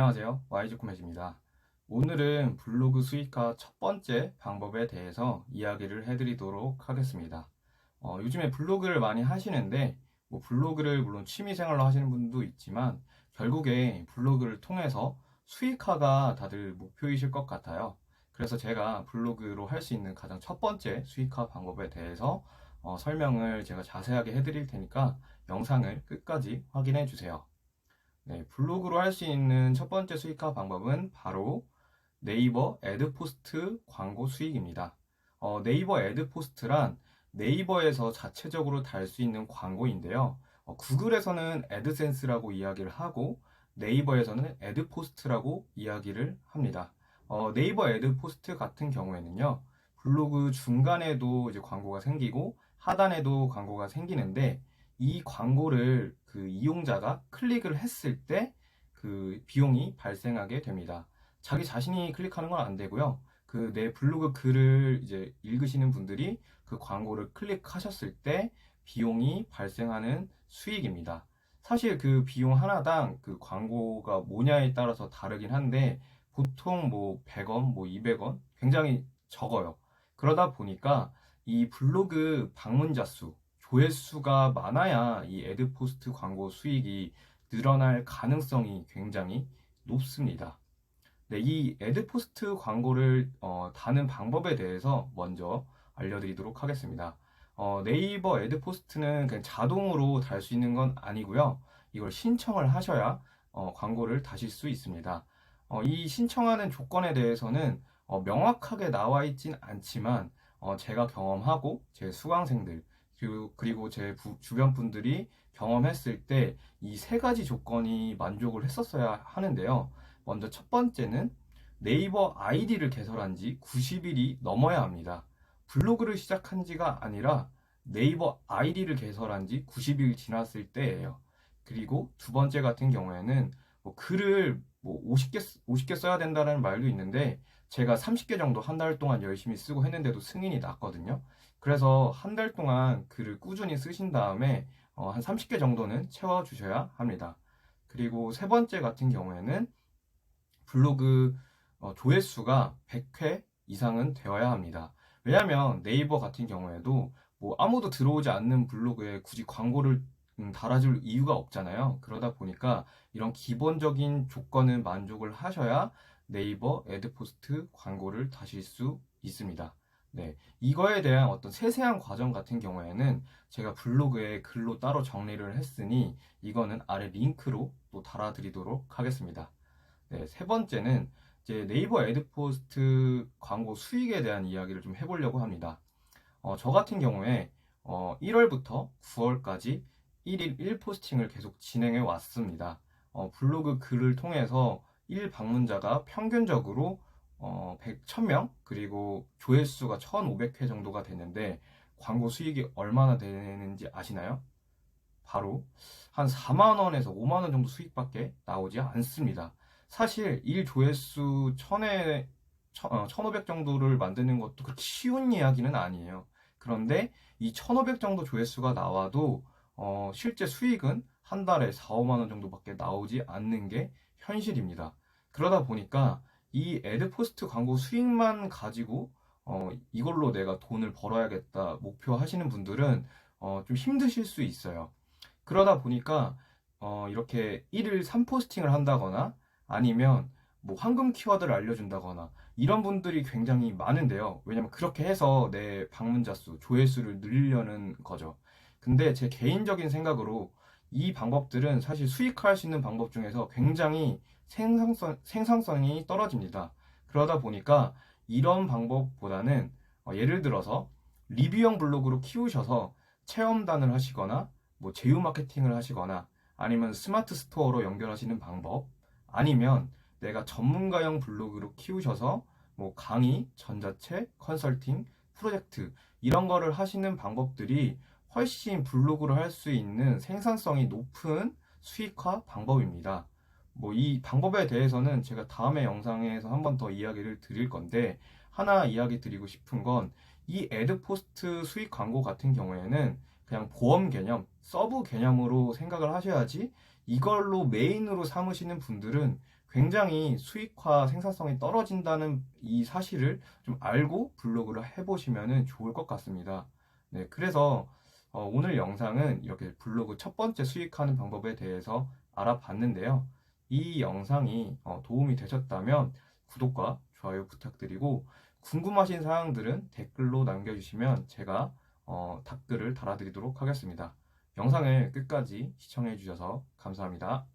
안녕하세요. YG코메즈입니다. 오늘은 블로그 수익화 첫 번째 방법에 대해서 이야기를 해드리도록 하겠습니다. 어, 요즘에 블로그를 많이 하시는데, 뭐 블로그를 물론 취미생활로 하시는 분도 있지만, 결국에 블로그를 통해서 수익화가 다들 목표이실 것 같아요. 그래서 제가 블로그로 할 수 있는 가장 첫 번째 수익화 방법에 대해서 어, 설명을 제가 자세하게 해드릴 테니까 영상을 끝까지 확인해 주세요. 네, 블로그로 할 수 있는 첫 번째 수익화 방법은 바로 네이버 애드포스트 광고 수익입니다. 어, 네이버 애드포스트란 네이버에서 자체적으로 달 수 있는 광고인데요. 어, 구글에서는 애드센스라고 이야기를 하고 네이버에서는 애드포스트라고 이야기를 합니다. 어, 네이버 애드포스트 같은 경우에는요, 블로그 중간에도 이제 광고가 생기고 하단에도 광고가 생기는데 이 광고를 그 이용자가 클릭을 했을 때 그 비용이 발생하게 됩니다. 자기 자신이 클릭하는 건 안 되고요. 그 내 블로그 글을 이제 읽으시는 분들이 그 광고를 클릭하셨을 때 비용이 발생하는 수익입니다. 사실 그 비용 하나당 그 광고가 뭐냐에 따라서 다르긴 한데 보통 뭐 100원, 뭐 200원 굉장히 적어요. 그러다 보니까 이 블로그 방문자 수, 조회수가 많아야 이 애드포스트 광고 수익이 늘어날 가능성이 굉장히 높습니다. 네, 이 애드포스트 광고를 어, 다는 방법에 대해서 먼저 알려드리도록 하겠습니다. 어, 네이버 애드포스트는 그냥 자동으로 달 수 있는 건 아니고요. 이걸 신청을 하셔야 어, 광고를 다실 수 있습니다. 어, 이 신청하는 조건에 대해서는 어, 명확하게 나와 있진 않지만 어, 제가 경험하고 제 수강생들 그리고, 그리고 제 부- 주변 분들이 경험했을 때 이 세 가지 조건이 만족을 했었어야 하는데요. 먼저 첫 번째는 네이버 아이디를 개설한 지 90일이 넘어야 합니다. 블로그를 시작한 지가 아니라 네이버 아이디를 개설한 지 90일 지났을 때예요. 그리고 두 번째 같은 경우에는 뭐 글을 뭐 50개, 50개 써야 된다는 말도 있는데 제가 30개 정도 한 달 동안 열심히 쓰고 했는데도 승인이 났거든요. 그래서 한 달 동안 글을 꾸준히 쓰신 다음에 어, 한 30개 정도는 채워주셔야 합니다. 그리고 세 번째 같은 경우에는 블로그 어, 조회수가 100회 이상은 되어야 합니다. 왜냐하면 네이버 같은 경우에도 뭐 아무도 들어오지 않는 블로그에 굳이 광고를 음, 달아줄 이유가 없잖아요. 그러다 보니까 이런 기본적인 조건은 만족을 하셔야 네이버 애드포스트 광고를 다실 수 있습니다. 네. 이거에 대한 어떤 세세한 과정 같은 경우에는 제가 블로그에 글로 따로 정리를 했으니 이거는 아래 링크로 또 달아드리도록 하겠습니다. 네. 세 번째는 이제 네이버 애드포스트 광고 수익에 대한 이야기를 좀 해보려고 합니다. 어, 저 같은 경우에 어, 1월부터 9월까지 1일 1포스팅을 계속 진행해 왔습니다. 어, 블로그 글을 통해서 1 방문자가 평균적으로 어, 100, 1000명 그리고 조회수가 1500회 정도가 되는데 광고 수익이 얼마나 되는지 아시나요? 바로 한 4만 원에서 5만 원 정도 수익밖에 나오지 않습니다. 사실 1 조회수 1000회 1500 정도를 만드는 것도 그렇게 쉬운 이야기는 아니에요. 그런데 이 1500 정도 조회수가 나와도 어, 실제 수익은 한 달에 4, 5만 원 정도밖에 나오지 않는 게 현실입니다. 그러다 보니까 이 애드포스트 광고 수익만 가지고 어, 이걸로 내가 돈을 벌어야겠다 목표 하시는 분들은 어, 좀 힘드실 수 있어요. 그러다 보니까 어, 이렇게 1일 3포스팅을 한다거나 아니면 뭐 황금 키워드를 알려준다거나 이런 분들이 굉장히 많은데요. 왜냐면 그렇게 해서 내 방문자 수, 조회수를 늘리려는 거죠. 근데 제 개인적인 생각으로 이 방법들은 사실 수익화할 수 있는 방법 중에서 굉장히 생산성, 생산성이 떨어집니다. 그러다 보니까 이런 방법보다는 어, 예를 들어서 리뷰형 블로그로 키우셔서 체험단을 하시거나 뭐 제휴 마케팅을 하시거나 아니면 스마트 스토어로 연결하시는 방법 아니면 내가 전문가형 블로그로 키우셔서 뭐 강의, 전자책, 컨설팅, 프로젝트 이런 거를 하시는 방법들이 훨씬 블로그로 할수 있는 생산성이 높은 수익화 방법입니다. 뭐 이 방법에 대해서는 제가 다음에 영상에서 한 번 더 이야기를 드릴 건데 하나 이야기 드리고 싶은 건 이 애드포스트 수익 광고 같은 경우에는 그냥 보험 개념, 서브 개념으로 생각을 하셔야지 이걸로 메인으로 삼으시는 분들은 굉장히 수익화 생산성이 떨어진다는 이 사실을 좀 알고 블로그를 해보시면 좋을 것 같습니다. 네, 그래서 어, 오늘 영상은 이렇게 블로그 첫 번째 수익하는 방법에 대해서 알아봤는데요. 이 영상이 어, 도움이 되셨다면 구독과 좋아요 부탁드리고 궁금하신 사항들은 댓글로 남겨주시면 제가 어, 답글을 달아드리도록 하겠습니다. 영상을 끝까지 시청해 주셔서 감사합니다.